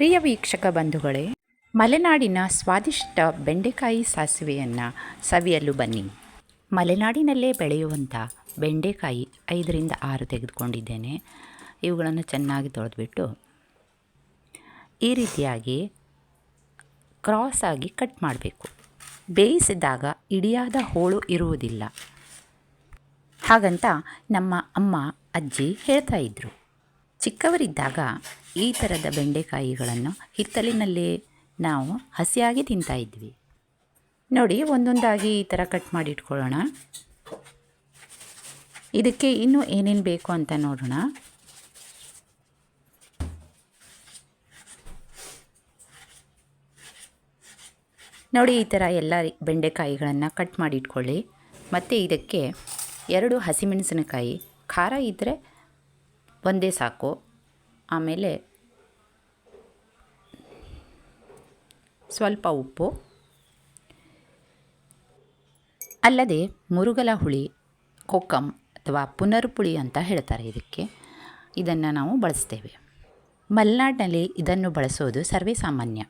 ಪ್ರಿಯ ವೀಕ್ಷಕ ಬಂಧುಗಳೇ, ಮಲೆನಾಡಿನ ಸ್ವಾದಿಷ್ಟ ಬೆಂಡೆಕಾಯಿ ಸಾಸಿವೆಯನ್ನು ಸವಿಯಲು ಬನ್ನಿ. ಮಲೆನಾಡಿನಲ್ಲೇ ಬೆಳೆಯುವಂಥ ಬೆಂಡೆಕಾಯಿ ಐದರಿಂದ ಆರು ತೆಗೆದುಕೊಂಡಿದ್ದೇನೆ. ಇವುಗಳನ್ನು ಚೆನ್ನಾಗಿ ತೊಳೆದುಬಿಟ್ಟು ಈ ರೀತಿಯಾಗಿ ಕ್ರಾಸ್ ಆಗಿ ಕಟ್ ಮಾಡಬೇಕು. ಬೇಯಿಸಿದಾಗ ಇಡಿಯಾದ ಹೋಳು ಇರುವುದಿಲ್ಲ. ಹಾಗಂತ ನಮ್ಮ ಅಮ್ಮ, ಅಜ್ಜಿ ಹೇಳ್ತಾ ಇದ್ದರು ಚಿಕ್ಕವರಿದ್ದಾಗ ಈ ಥರದ ಬೆಂಡೆಕಾಯಿಗಳನ್ನು ಹಿತ್ತಲಿನಲ್ಲಿ ನಾವು ಹಸಿಯಾಗಿ ತಿಂತಾ ಇದ್ವಿ. ನೋಡಿ, ಒಂದೊಂದಾಗಿ ಈ ಥರ ಕಟ್ ಮಾಡಿ ಇಟ್ಕೊಳ್ಳೋಣ ಇದಕ್ಕೆ ಇನ್ನೂ ಏನೇನು ಬೇಕು ಅಂತ ನೋಡೋಣ. ನೋಡಿ, ಈ ಥರ ಎಲ್ಲ ಬೆಂಡೆಕಾಯಿಗಳನ್ನು ಕಟ್ ಮಾಡಿ ಇಟ್ಕೊಳ್ಳಿ ಮತ್ತು ಇದಕ್ಕೆ ಎರಡು ಹಸಿಮೆಣಸಿನಕಾಯಿ, ಖಾರ ಇದ್ದರೆ ಒಂದೇ ಸಾಕು. ಆಮೇಲೆ ಸ್ವಲ್ಪ ಉಪ್ಪು. ಅಲ್ಲದೆ ಮುರುಗಲ ಹುಳಿ, ಕೊಕ್ಕಂ ಅಥವಾ ಪುನರ್ಪುಳಿ ಅಂತ ಹೇಳ್ತಾರೆ ಇದಕ್ಕೆ. ಇದನ್ನು ನಾವು ಬಳಸ್ತೇವೆ. ಮಲೆನಾಡಿನಲ್ಲಿ ಇದನ್ನು ಬಳಸೋದು ಸರ್ವೇ ಸಾಮಾನ್ಯ.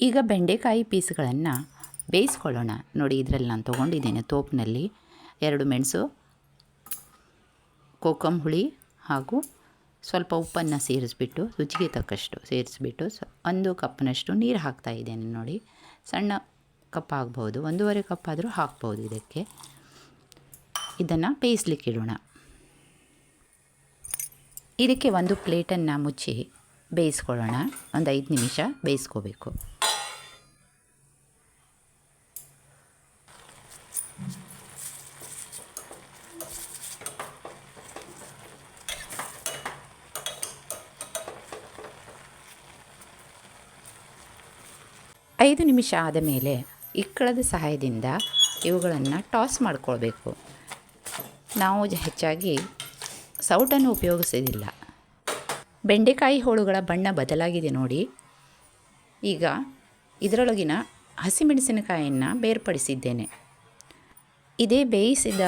ಈಗ ಬೆಂಡೆಕಾಯಿ ಪೀಸ್ಗಳನ್ನು ಬೇಯಿಸ್ಕೊಳ್ಳೋಣ. ನೋಡಿ ಇದರಲ್ಲಿ ನಾನು ತೊಗೊಂಡಿದ್ದೇನೆ ತೋಪಿನಲ್ಲಿ. ಎರಡು ಮೆಣಸು, ಕೊಕ್ಕಂ ಹುಳಿ ಹಾಗೂ ಸ್ವಲ್ಪ ಉಪ್ಪನ್ನು ಸೇರಿಸ್ಬಿಟ್ಟು, ರುಚಿಗೆ ತಕ್ಕಷ್ಟು ಸೇರಿಸ್ಬಿಟ್ಟು ಒಂದು ಕಪ್ನಷ್ಟು ನೀರು ಹಾಕ್ತಾ ಇದ್ದೇನೆ ನೋಡಿ. ಸಣ್ಣ ಕಪ್ ಆಗ್ಬೋದು ಒಂದೂವರೆ ಕಪ್ ಆದರೂ ಹಾಕ್ಬೋದು ಇದಕ್ಕೆ. ಇದನ್ನು ಬೇಯಿಸ್ಲಿಕ್ಕಿಡೋಣ ಇದಕ್ಕೆ ಒಂದು ಪ್ಲೇಟನ್ನು ಮುಚ್ಚಿ ಬೇಯಿಸ್ಕೊಳ್ಳೋಣ. ಒಂದು ಐದು ನಿಮಿಷ ಬೇಯಿಸ್ಕೋಬೇಕು. ಐದು ನಿಮಿಷ ಆದ ಮೇಲೆ ಇಕ್ಕಳದ ಸಹಾಯದಿಂದ ಇವುಗಳನ್ನು ಟಾಸ್ ಮಾಡಿಕೊಳ್ಬೇಕು. ನಾವು ಹೆಚ್ಚಾಗಿ ಸೌಟನ್ನು ಉಪಯೋಗಿಸೋದಿಲ್ಲ. ಬೆಂಡೆಕಾಯಿ ಹೋಳುಗಳ ಬಣ್ಣ ಬದಲಾಗಿದೆ ನೋಡಿ. ಈಗ ಇದರೊಳಗಿನ ಹಸಿಮೆಣಸಿನಕಾಯಿಯನ್ನು ಬೇರ್ಪಡಿಸಿದ್ದೇನೆ. ಇದೇ ಬೇಯಿಸಿದ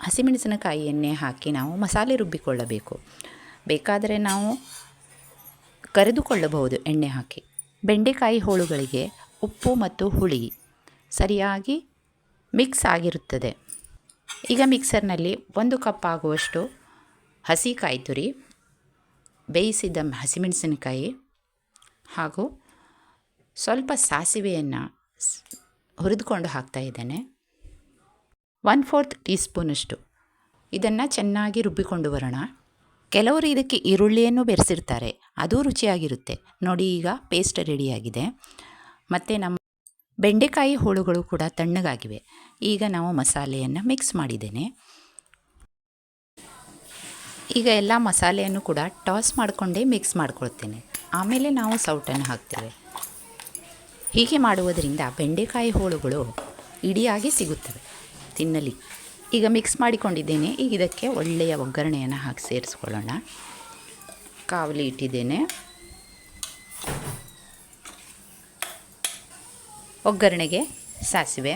ಹಸಿಮೆಣಸಿನಕಾಯಿಯನ್ನೇ ಹಾಕಿ ನಾವು ಮಸಾಲೆ ರುಬ್ಬಿಕೊಳ್ಳಬೇಕು. ಬೇಕಾದರೆ ನಾವು ಕರೆದುಕೊಳ್ಳಬಹುದು ಎಣ್ಣೆ ಹಾಕಿ. ಬೆಂಡೆಕಾಯಿ ಹೋಳುಗಳಿಗೆ ಉಪ್ಪು ಮತ್ತು ಹುಳಿ ಸರಿಯಾಗಿ ಮಿಕ್ಸ್ ಆಗಿರುತ್ತದೆ. ಈಗ ಮಿಕ್ಸರ್ನಲ್ಲಿ ಒಂದು ಕಪ್ ಆಗುವಷ್ಟು ಹಸಿ ಕಾಯಿ ತುರಿ, ಬೇಯಿಸಿದ ಹಸಿಮೆಣಸಿನಕಾಯಿ ಹಾಗೂ ಸ್ವಲ್ಪ ಸಾಸಿವೆಯನ್ನು ಹುರಿದುಕೊಂಡು ಹಾಕ್ತಾ ಇದ್ದೇನೆ. ಒನ್ ಫೋರ್ತ್ ಟೀ ಸ್ಪೂನಷ್ಟು ಇದನ್ನು ಚೆನ್ನಾಗಿ ರುಬ್ಬಿಕೊಂಡು ಬರೋಣ. ಕೆಲವರು ಇದಕ್ಕೆ ಈರುಳ್ಳಿಯನ್ನು ಬೆರೆಸಿರ್ತಾರೆ. ಅದು ರುಚಿಯಾಗಿರುತ್ತೆ. ನೋಡಿ ಈಗ ಪೇಸ್ಟ್ ರೆಡಿಯಾಗಿದೆ ಮತ್ತು ನಮ್ಮ ಬೆಂಡೆಕಾಯಿ ಹೋಳುಗಳು ಕೂಡ ತಣ್ಣಗಾಗಿವೆ. ಈಗ ನಾವು ಮಸಾಲೆಯನ್ನು ಮಿಕ್ಸ್ ಮಾಡಿದ್ದೇನೆ. ಈಗ ಎಲ್ಲ ಮಸಾಲೆಯನ್ನು ಕೂಡ ಟಾಸ್ ಮಾಡಿಕೊಂಡೇ ಮಿಕ್ಸ್ ಮಾಡ್ಕೊಳ್ತೇನೆ. ಆಮೇಲೆ ನಾವು ಸೌಟನ್ನು ಹಾಕ್ತೇವೆ. ಹೀಗೆ ಮಾಡುವುದರಿಂದ ಬೆಂಡೆಕಾಯಿ ಹೋಳುಗಳು ಇಡಿಯಾಗಿ ಸಿಗುತ್ತವೆ ತಿನ್ನಲಿ ಈಗ ಮಿಕ್ಸ್ ಮಾಡಿಕೊಂಡಿದ್ದೇನೆ. ಈಗ ಇದಕ್ಕೆ ಒಳ್ಳೆಯ ಒಗ್ಗರಣೆಯನ್ನು ಹಾಕಿ ಸೇರಿಸ್ಕೊಳ್ಳೋಣ. ಕಾವಲಿ ಇಟ್ಟಿದ್ದೇನೆ. ಒಗ್ಗರಣೆಗೆ ಸಾಸಿವೆ,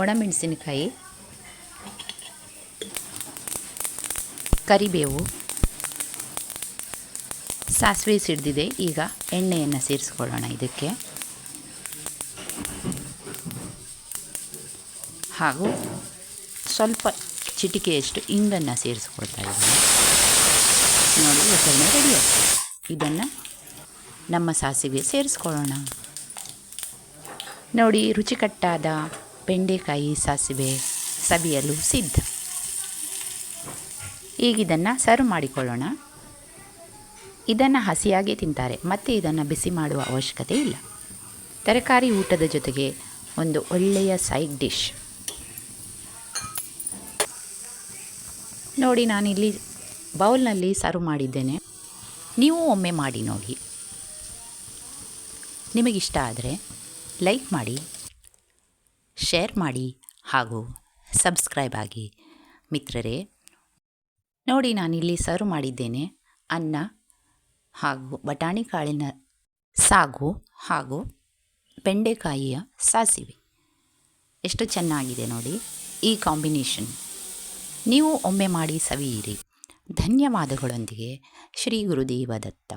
ಒಣಮೆಣಸಿನಕಾಯಿ, ಕರಿಬೇವು, ಸಾಸಿವೆ ಸಿಡಿದಿದೆ. ಈಗ ಎಣ್ಣೆಯನ್ನು ಸೇರಿಸ್ಕೊಳ್ಳೋಣ ಇದಕ್ಕೆ. ಹಾಗೂ ಸ್ವಲ್ಪ ಚಿಟಿಕೆಯಷ್ಟು ಇಂಗನ್ನು ಸೇರಿಸ್ಕೊಳ್ತಾ ಇದ್ದೀನಿ. ನೋಡಿ ಒಗ್ಗರಣೆ ರೆಡಿ ಇದನ್ನು ನಮ್ಮ ಸಾಸಿವೆ ಸೇರಿಸ್ಕೊಳ್ಳೋಣ. ನೋಡಿ, ರುಚಿಕಟ್ಟಾದ ಬೆಂಡೆಕಾಯಿ ಸಾಸಿವೆ ಸವಿಯಲು ಸಿದ್ಧ. ಈಗ ಇದನ್ನು ಸರ್ವ್ ಮಾಡಿಕೊಳ್ಳೋಣ. ಇದನ್ನು ಹಸಿಯಾಗಿ ತಿಂತಾರೆ, ಮತ್ತೆ ಇದನ್ನು ಬಿಸಿ ಮಾಡುವ ಅವಶ್ಯಕತೆ ಇಲ್ಲ. ತರಕಾರಿ ಊಟದ ಜೊತೆಗೆ ಒಂದು ಒಳ್ಳೆಯ ಸೈಡ್ ಡಿಶ್ ನೋಡಿ, ನಾನಿಲ್ಲಿ ಬೌಲ್ನಲ್ಲಿ ಸರ್ವ್ ಮಾಡಿದ್ದೇನೆ. ನೀವು ಒಮ್ಮೆ ಮಾಡಿ ನೋಡಿ. ನಿಮಗಿಷ್ಟ ಆದರೆ ಲೈಕ್ ಮಾಡಿ, ಶೇರ್ ಮಾಡಿ ಹಾಗೂ ಸಬ್ಸ್ಕ್ರೈಬ್ ಆಗಿ. ಮಿತ್ರರೇ, ನೋಡಿ, ನಾನಿಲ್ಲಿ ಸರ್ವ್ ಮಾಡಿದ್ದೇನೆ ಅನ್ನ ಹಾಗೂ ಬಟಾಣಿ ಕಾಳಿನ ಸಾಗು ಹಾಗೂ ಬೆಂಡೆಕಾಯಿಯ ಸಾಸಿವೆ. ಎಷ್ಟು ಚೆನ್ನಾಗಿದೆ ನೋಡಿ ಈ ಕಾಂಬಿನೇಷನ್. ನೀವು ಒಮ್ಮೆ ಮಾಡಿ ಸವಿಯಿರಿ. ಧನ್ಯವಾದಗಳೊಂದಿಗೆ ಶ್ರೀ ಗುರುದೇವ ದತ್ತ